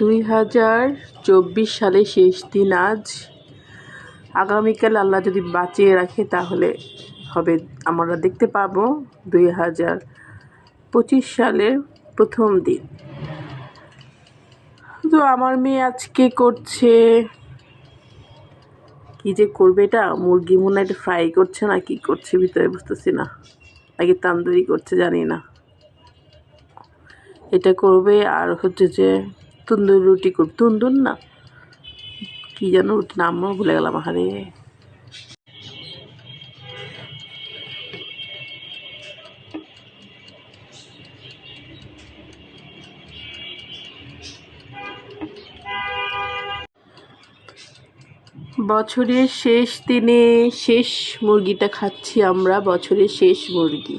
দুই হাজার চব্বিশ সালের শেষ দিন। আজ আগামীকাল আল্লাহ যদি বাঁচিয়ে রাখে, তাহলে হবে, আমরা দেখতে পাবো দুই হাজার পঁচিশ সালের প্রথম দিন। তো আমার মেয়ে আজকে করছে? কি যে করবে এটা? মুরগি মনে এটা ফ্রাই করছে না, কি করছে ভিতরে বুঝতেছি না। নাকি তান্দুরি করছে জানি না। এটা করবে আর হচ্ছে যে তন্দুর রুটি করবে তন্দুর না। কি যেন রুটি নামও ভুলে গেলাম আরে বছরের শেষ দিনে শেষ মুরগিটা খাচ্ছি আমরা, বছরের শেষ মুরগি।